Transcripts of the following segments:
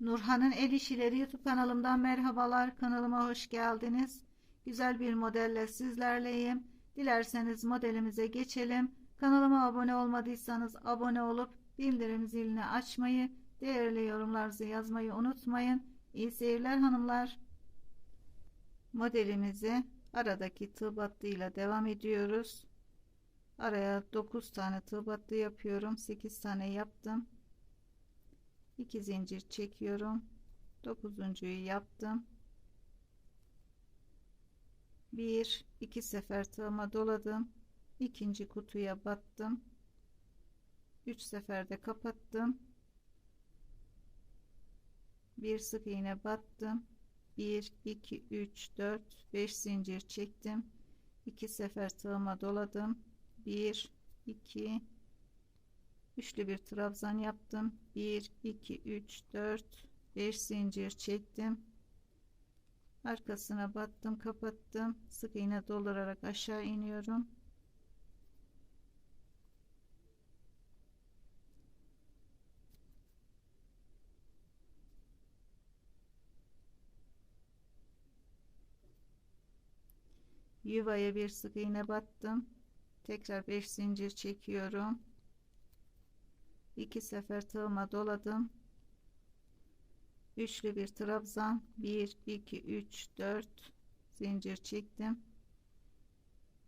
Nurhan'ın El İşileri YouTube kanalımdan merhabalar. Kanalıma hoş geldiniz. Güzel bir modelle sizlerleyim. Dilerseniz modelimize geçelim. Kanalıma abone olmadıysanız abone olup bildirim zilini açmayı, değerli yorumlarınızı yazmayı unutmayın. İyi seyirler hanımlar. Modelimizi aradaki tığ battıyla devam ediyoruz. Araya 9 tane tığ battı yapıyorum. 8 tane yaptım. 2 zincir çekiyorum. 9.'yu yaptım. 1 2 sefer tığıma doladım. ikinci kutuya battım. 3 seferde kapattım. Bir sık iğne battım. 1 2 3 4 5 zincir çektim. 2 sefer tığıma doladım. 1 2 üçlü bir trabzan yaptım. 1 2 3 4 5 zincir çektim. Arkasına battım kapattım. Sık iğne doldurarak aşağı iniyorum. Yuvaya bir sık iğne battım. Tekrar 5 zincir çekiyorum 2 sefer tığıma doladım. Üçlü bir trabzan. 1 2 3 4 zincir çektim.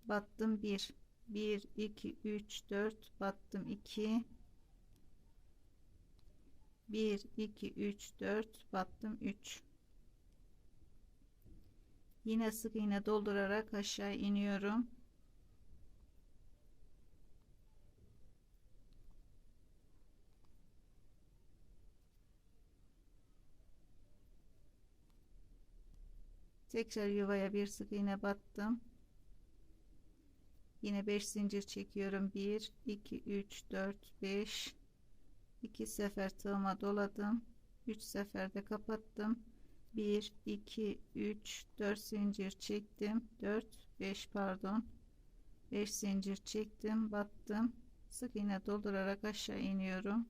Battım 1 1 2 3 4 battım 2 1 2 3 4 battım 3 yine sık iğne doldurarak aşağı iniyorum tekrar yuvaya bir sık iğne battım. Yine 5 zincir çekiyorum. 1 2 3 4 5 2 sefer tığıma doladım. 3 seferde kapattım. 1 2 3 4 zincir çektim. 4 5 pardon. 5 zincir çektim battım. Sık iğne doldurarak aşağı iniyorum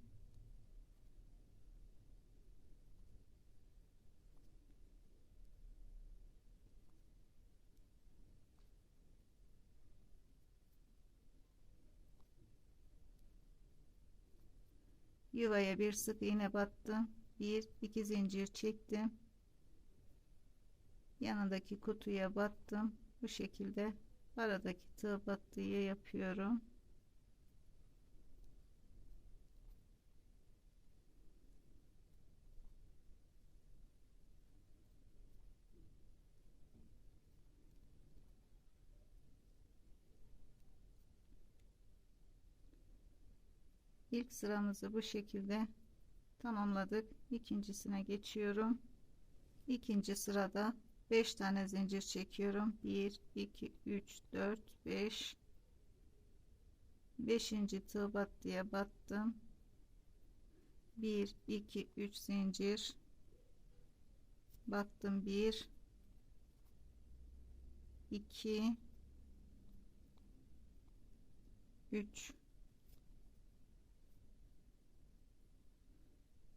yuvaya bir sık iğne battım. Bir iki zincir çektim. Yanındaki kutuya battım. Bu şekilde aradaki tığ battıyı yapıyorum ilk sıramızı bu şekilde tamamladık. İkincisine geçiyorum. İkinci sırada 5 tane zincir çekiyorum. 1 2 3 4 5 5. tığ battıya battım. 1 2 3 zincir. Battım. 1 2 3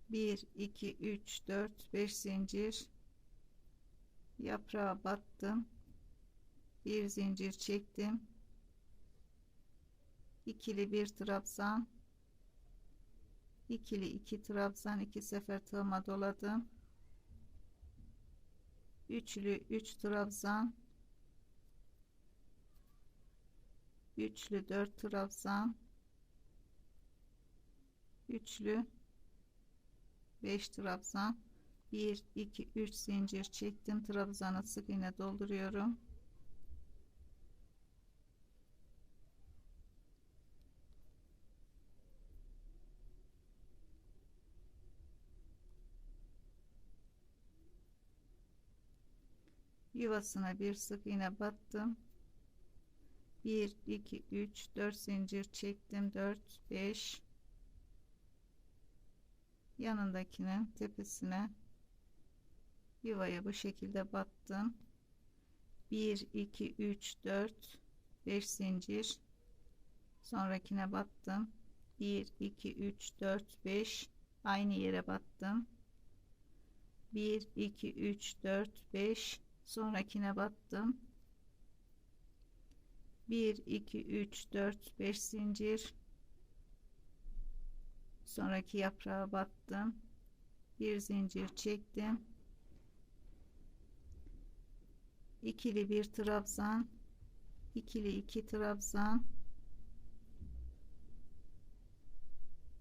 1 2 3 4 5 zincir yaprağa battım. Bir zincir çektim. İkili bir trabzan. İkili iki trabzan iki sefer tığıma doladım. Üçlü üç trabzan. Üçlü dört trabzan. Üçlü 5 trabzan. 1 2 3 zincir çektim. Trabzanı sık iğne dolduruyorum. Yuvasına bir sık iğne battım. 1 2 3 4 zincir çektim. 4 5 yanındakinin tepesine yuvaya bu şekilde battım 1 2 3 4 5 zincir. Sonrakine battım 1 2 3 4 5 aynı yere battım 1 2 3 4 5 sonrakine battım 1 2 3 4 5 zincir sonraki yaprağa battım bir zincir çektim. İkili bir trabzan ikili iki trabzan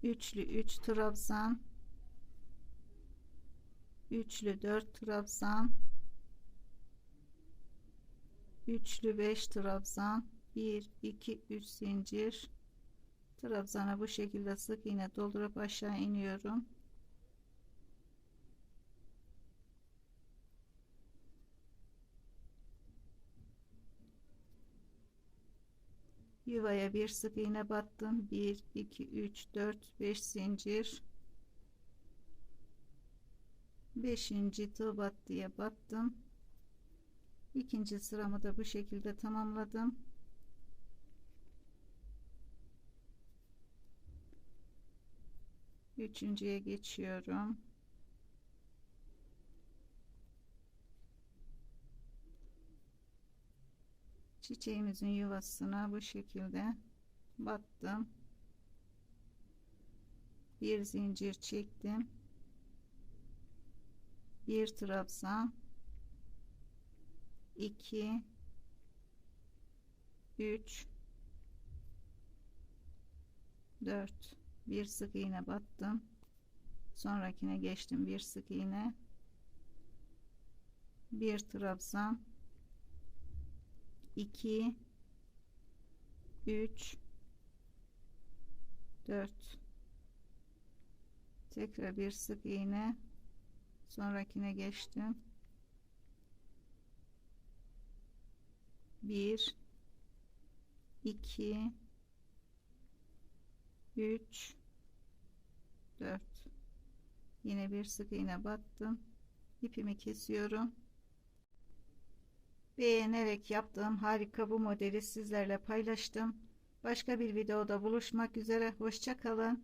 üçlü üç trabzan üçlü dört trabzan üçlü beş trabzan 1 2 3 zincir trabzana bu şekilde sık iğne doldurup aşağı iniyorum. Yuvaya bir sık iğne battım. 1 2 3 4 5 zincir. 5. tığ battıya battım. İkinci sıramı da bu şekilde tamamladım üçüncüye geçiyorum. Çiçeğimizin yuvasına bu şekilde battım. Bir zincir çektim. Bir trabzan 2 3 4 bir sık iğne battım. Sonrakine geçtim. Bir sık iğne. Bir trabzan. 2 3 4 tekrar bir sık iğne. Sonrakine geçtim. 1 2 3 4 yine bir sık iğne battım. İpimi kesiyorum. Beğenerek yaptığım harika bu modeli sizlerle paylaştım. Başka bir videoda buluşmak üzere. Hoşça kalın